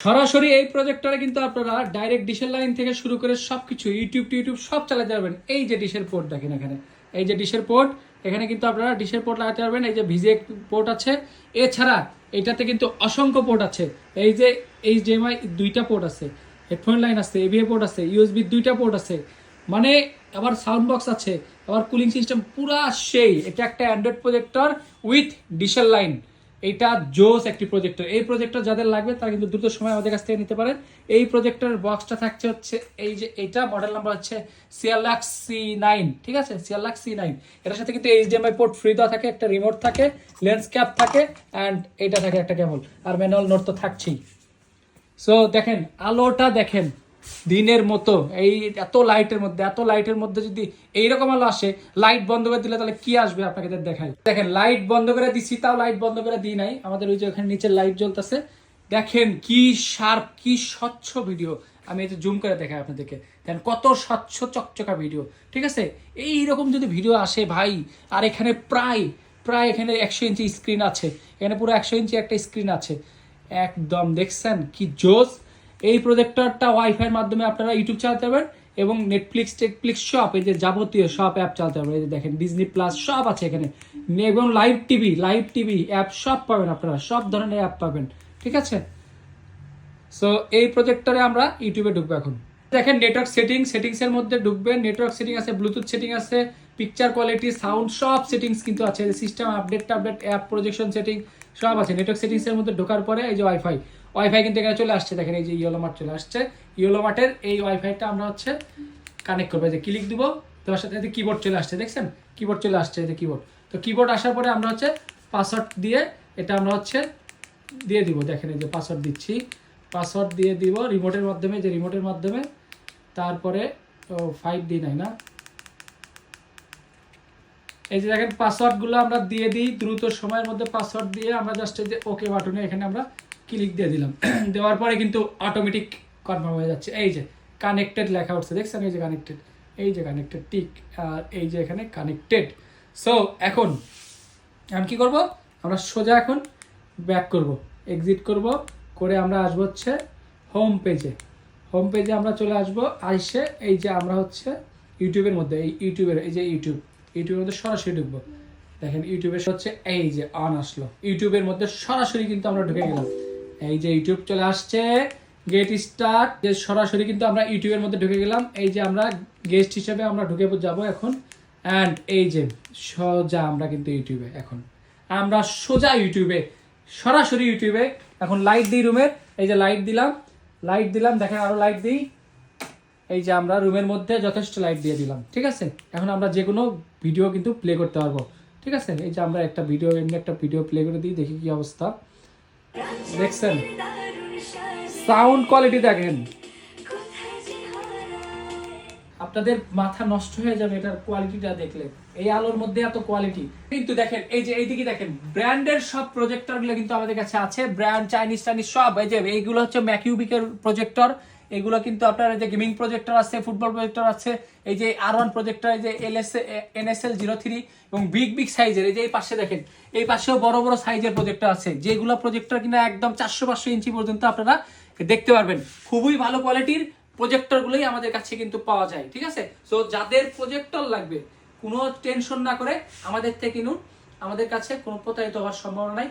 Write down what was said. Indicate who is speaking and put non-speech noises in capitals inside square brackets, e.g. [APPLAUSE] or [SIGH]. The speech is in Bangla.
Speaker 1: সরাসরি এই প্রজেক্টরে কিন্তু আপনারা ডাইরেক্ট ডিশের লাইন থেকে শুরু করে সবকিছু ইউটিউব টিউটিউব সব চালাতে পারবেন। এই যে ডিশের পোর্ট দেখেন এখানে। এই যে ডিশের পোর্ট এখানে কিন্তু আপনারা ডিশের পোর্ট লাগাতে পারবেন। এই যে ভিজে পোর্ট আছে। এছাড়া এটাতে কিন্তু অসংখ্য পোর্ট আছে। এই যে এই জেমআই দুইটা পোর্ট আছে। হেডফোন লাইন আছে এভিএ পোর্ট আছে ইউএসবি দুইটা পোর্ট আছে। মানে আবার সাউন্ড বক্স আছে। আবার কুলিং সিস্টেম পুরা সেই। এটা একটা অ্যান্ড্রয়েড প্রজেক্টর উইথ ডিশের লাইন এটা জোস একটি প্রজেক্টর এই প্রজেক্টর যাদের লাগবে, তারা কিন্তু দ্রুত সময় আমাদের কাছ থেকে নিতে পারেন এই প্রজেক্টর বক্সটা থাকছে হচ্ছে, এই যে এটা মডেল নাম্বার হচ্ছে সিয়ালাক্স সি নাইন ঠিক আছে? সিয়ালাক্স সি নাইন এটার সাথে কিন্তু এইচডিএমআই পোর্ট ফ্রি দেওয়া থাকে, একটা রিমোট থাকে লেন্স ক্যাপ থাকে অ্যান্ড এটা থাকে একটা কেবল আর ম্যানুয়াল নোট তো থাকছেই। সো দেখেন, আলোটা দেখেন। দিনের মতো, এই এত লাইটের মধ্যে, এত লাইটের মধ্যে যদি এইরকম আলো আসে লাইট বন্ধ করে দিলে তাহলে কি আসবে আপনাকে দেখাই? দেখেন লাইট বন্ধ করে দিচ্ছি তাও লাইট বন্ধ করে দিই নাই। আমাদের ওই যে ওখানে নিচে লাইট জ্বলতেছে। দেখেন কি শার্প কি স্বচ্ছ ভিডিও আমি এই যে জুম করে দেখাই আপনাদেরকে। দেখেন কত স্বচ্ছ, চকচকা ভিডিও ঠিক আছে? এই রকম যদি ভিডিও আসে ভাই, আর এখানে প্রায় প্রায় এখানে একশো ইঞ্চি স্ক্রিন আছে। এখানে পুরো একশো ইঞ্চি একটা স্ক্রিন আছে। একদম, দেখছেন? কি জোস এই প্রজেক্টরটা ওয়াইফাইয়ের মাধ্যমে আপনারা ইউটিউব চালাতে পারবেন এবং নেটফ্লিক্স টেটফ্লিক্স সব এই যে যাবতীয় সব অ্যাপ চালাতে পারবেন। এই যে দেখেন ডিজনি প্লাস সব আছে এখানে। এবং live TV live TV app সব পাবেন আপনারা। সব ধরনের অ্যাপ পাবেন। ঠিক আছে? সো এই প্রজেক্টরে আমরা ইউটিউবে ঢুকবো এখন। দেখেন নেটওয়ার্ক সেটিং সেটিংস এর মধ্যে ঢুকবেন। নেটওয়ার্ক সেটিং আছে ব্লুটুথ সেটিং আছে পিকচার কোয়ালিটি সাউন্ড সব সেটিংস কিন্তু আছে। সিস্টেম আপডেট টাপডেট অ্যাপ প্রজেকশন সেটিং সব আছে। নেটওয়ার্ক সেটিংস এর মধ্যে ঢোকার পরে এই যে ওয়াইফাই ওয়াইফাই কিন্তু এখানে চলে আসছে। দেখেন এই যে ইয়েলো মার্ট চলে আসছে। ইয়েলো মার্টের এই ওয়াইফাইটা আমরা হচ্ছে কানেক্ট করব। যে ক্লিক দিব তোমার সাথে এই কিবোর্ড চলে আসছে। দেখছেন? কিবোর্ড চলে আসছে যে কিবোর্ড তো কিবোর্ড আসার পরে আমরা হচ্ছে পাসওয়ার্ড দিয়ে এটা আমরা হচ্ছে দিয়ে দিব। দেখেন এই যে পাসওয়ার্ড দিচ্ছি। পাসওয়ার্ড দিয়ে দিব রিমোটের মাধ্যমে। যে রিমোটের মাধ্যমে তারপরে, ও ফাইভ ডি নাই না? এই যে দেখেন পাসওয়ার্ডগুলো আমরা দিয়ে দিই, দ্রুত সময়ের মধ্যে পাসওয়ার্ড দিয়ে আমরা জাস্ট এই যে ওকে বাটনে এখানে আমরা ক্লিক দিয়ে দিলাম। [CLEARS THROAT] দেওয়ার পরে কিন্তু অটোমেটিক কনফার্ম হয়ে যাচ্ছে। এই যে কানেক্টেড লেখা উঠছে, দেখছেন? এই যে কানেক্টেড এই যে কানেক্টেড টিক আর এই যে এখানে কানেক্টেড সো এখন আমি কি করব? আমরা সোজা এখন ব্যাক করব এক্সিট করব, করে আমরা আসব হচ্ছে হোম পেজে হোম পেজে আমরা চলে আসব, আইসে এই যে আমরা হচ্ছে ইউটিউবের মধ্যে, এই ইউটিউবের এই যে ইউটিউব ইউটিউবের মধ্যে সরাসরি ঢুকবো। দেখেন ইউটিউবের হচ্ছে এই যে অন আসলো। ইউটিউবের মধ্যে সরাসরি কিন্তু আমরা ঢুকে গেলাম। এই যে ইউটিউব চলে আসছে গেট স্টার্ট যে সরাসরি কিন্তু আমরা ইউটিউবের মধ্যে ঢুকে গেলাম। এই যে আমরা গেস্ট হিসেবে আমরা ঢুকে যাব এখন। অ্যান্ড এই যে সোজা আমরা কিন্তু ইউটিউবে এখন। আমরা সোজা ইউটিউবে সরাসরি ইউটিউবে এখন লাইট দিই রুমের এই যে লাইট দিলাম। লাইট দিলাম, দেখেন আরও লাইট দিই। এই যে আমরা রুমের মধ্যে যথেষ্ট লাইট দিয়ে দিলাম, ঠিক আছে? এখন আমরা যে কোনো ভিডিও কিন্তু প্লে করতে পারব, ঠিক আছে? এই যে আমরা একটা ভিডিও এমনি একটা ভিডিও প্লে করে দিই, দেখি কি অবস্থা। দেখছেন? সাউন্ড কোয়ালিটি দেখেন। আপনাদের মাথা নষ্ট হয়ে যাবে এটার কোয়ালিটিটা দেখলে। এই আলোর মধ্যে এত কোয়ালিটি কিন্তু দেখেন, এই যে এইদিকে দেখেন ব্র্যান্ডের সব প্রজেক্টরগুলো কিন্তু আমাদের কাছে আছে ব্র্যান্ড চাইনিজ টাইনিজ সব, এই যে এইগুলো হচ্ছে ম্যাকিউবিকের প্রজেক্টর এগুলো কিন্তু আপনার যে গেমিং প্রজেক্টর আছে, ফুটবল প্রজেক্টর আছে, এই যে আর ওয়ান প্রজেক্টর, এই যে L S NSL zero three এবং বিগ বিগ সাইজের এই যে এই পাশে দেখেন, এই পাশেও বড় বড় সাইজের প্রজেক্টর আছে। যেগুলো প্রজেক্টর কিনা একদম চারশো পাঁচশো ইঞ্চি পর্যন্ত আপনারা দেখতে পারবেন। খুবই ভালো কোয়ালিটির প্রজেক্টরগুলোই আমাদের কাছে কিন্তু পাওয়া যায়, ঠিক আছে? সো যাদের প্রজেক্টর লাগবে, কোনো টেনশন না করে আমাদের থেকে কিনুন আমাদের কাছে কোনো প্রতারিত হওয়ার সম্ভাবনা নাই।